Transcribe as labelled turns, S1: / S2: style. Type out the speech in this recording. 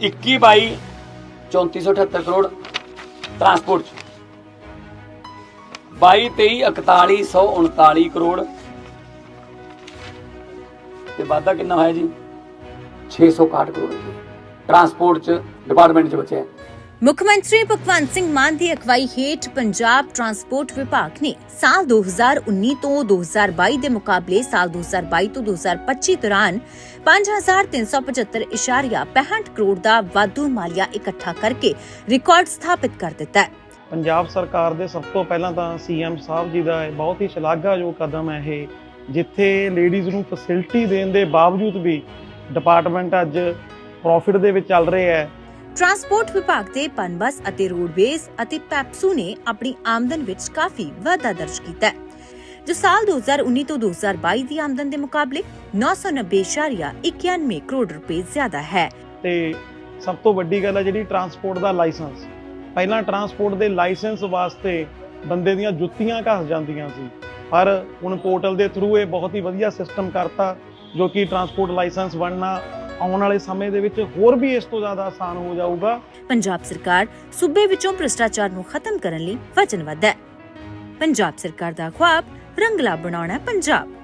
S1: 21 22 3478 crore transport ਚ। 22 23 4139 ਕਰੋੜ। ਤੇ ਵਾਧਾ ਕਿੰਨਾ ਹੋਇਆ ਜੀ? 661 ਕਰੋੜ ਟਰਾਂਸਪੋਰਟ ਚ, ਡਿਪਾਰਟਮੈਂਟ ਚ ਬਚਿਆ।
S2: ਮੁੱਖ ਮੰਤਰੀ ਭਗਵੰਤ ਸਿੰਘ ਮਾਨ ਦੀ ਅਗਵਾਈ ਹੇਠ ਪੰਜਾਬ ਟਰਾਂਸਪੋਰਟ ਵਿਭਾਗ ਨੇ ਸਾਲ 2019 ਤੋਂ 2022 ਦੇ ਮੁਕਾਬਲੇ ਸਾਲ 2022 ਤੋਂ 2025 ਦੌਰਾਨ 5375.65 ਕਰੋੜ ਦਾ ਵਾਧੂ ਮਾਲੀਆ ਇਕੱਠਾ ਕਰਕੇ ਰਿਕਾਰਡ ਸਥਾਪਿਤ ਕਰ ਦਿੱਤਾ ਹੈ।
S3: ਪੰਜਾਬ ਸਰਕਾਰ ਦੇ ਸਭ ਤੋਂ ਪਹਿਲਾਂ ਤਾਂ ਸੀਐਮ ਸਾਹਿਬ ਜੀ ਦਾ ਬਹੁਤ ਹੀ ਸ਼ਲਾਘਾਯੋਗ ਕਦਮ ਹੈ ਇਹ, ਜਿੱਥੇ ਲੇਡੀਜ਼ ਨੂੰ ਫੈਸਿਲਿਟੀ ਦੇਣ ਦੇ ਬਾਵਜੂਦ ਵੀ ਡਿਪਾਰਟਮੈਂਟ ਅੱਜ ਪ੍ਰੋਫਿਟ ਦੇ ਵਿੱਚ ਚੱਲ ਰਿਹਾ ਹੈ।
S2: ਟਰਾਂਸਪੋਰਟ ਵਿਭਾਗ ਦੇ ਪਨਬਸ ਅਤੇ ਰੋਡਵੇਜ਼ ਅਤੇ ਪੈਪਸੂ ਨੇ ਆਪਣੀ ਆਮਦਨ ਵਿੱਚ ਕਾਫੀ ਵਾਧਾ ਦਰਜ ਕੀਤਾ ਹੈ। ਜੋ ਸਾਲ 2019 ਤੋਂ 2022 ਦੀ ਆਮਦਨ ਦੇ ਮੁਕਾਬਲੇ 990.91 ਕਰੋੜ ਰੁਪਏ ਜ਼ਿਆਦਾ ਹੈ।
S3: ਤੇ ਸਭ ਤੋਂ ਵੱਡੀ ਗੱਲ ਹੈ ਜਿਹੜੀ ਟਰਾਂਸਪੋਰਟ ਦਾ ਲਾਇਸੈਂਸ ਪਹਿਲਾਂ ਟਰਾਂਸਪੋਰਟ ਦੇ ਲਾਇਸੈਂਸ ਵਾਸਤੇ ਬੰਦੇ ਦੀਆਂ ਜੁੱਤੀਆਂ ਘਸ ਜਾਂਦੀਆਂ ਸੀ। ਪਰ ਹੁਣ ਪੋਰਟਲ ਦੇ ਥਰੂ ਇਹ ਬਹੁਤ ਹੀ ਵਧੀਆ ਸਿਸਟਮ ਕਰਤਾ, ਜੋ ਕਿ ਟਰਾਂਸਪੋਰਟ ਲਾਇਸੈਂਸ ਬਣਨਾ ਆਉਣ ਵਾਲੇ ਸਮੇਂ ਦੇ ਵਿੱਚ ਹੋਰ ਵੀ ਇਸ ਤੋਂ ਜ਼ਿਆਦਾ ਆਸਾਨ ਹੋ ਜਾਊਗਾ।
S2: ਪੰਜਾਬ ਸਰਕਾਰ ਸੂਬੇ ਵਿੱਚੋਂ ਭ੍ਰਿਸ਼ਟਾਚਾਰ ਨੂੰ ਖਤਮ ਕਰਨ ਲਈ ਵਚਨਬੱਧ ਹੈ। ਪੰਜਾਬ ਸਰਕਾਰ ਦਾ ਖੁਆਬ ਰੰਗਲਾ ਬਣਾਉਣਾ ਪੰਜਾਬ।